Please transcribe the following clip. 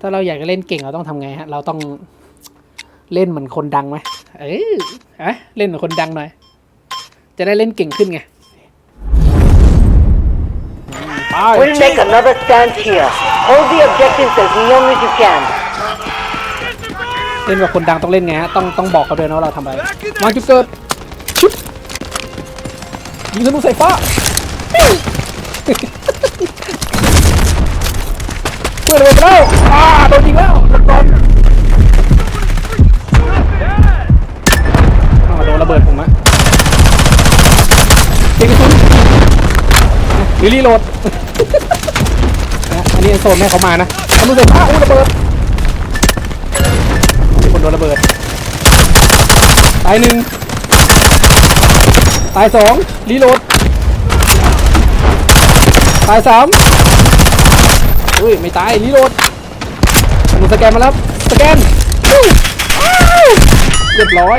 ถ้าเราอยากจะเล่นเก่งเราต้องทำไงฮะ เราต้องเล่นเหมือนคนดังไหมเอ้ยเอะเล่นเหมือนคนดังหน่อย จะได้เล่นเก่งขึ้นไงไป We'll make another stand here. Hold the objectives as long as you can. เล่นกับคนดังต้องเล่นไงฮะ ต้องต้องบอกเขาด้วยนะว่าเราทำอะไรวางจุดเกิดชุบยิงธนูใส่ฟ้าปิ้วเพื่อนเลยไปแล้วอ่าโดนยิงแล้วโดนบอลอ่าโดนระเบิดผมอะเต็งกระสุนลิลี่โหลดนะอันนี้โซนแม่เขามานะธนูใส่ฟ้าอู้ระเบิดมีคนโดนระเบิดตายหนึ่งตายสองรีโหลดตายสาม อุ้ยไม่ตายรีโหลดหนูสแกนมาแล้วสแกนเรียบร้อย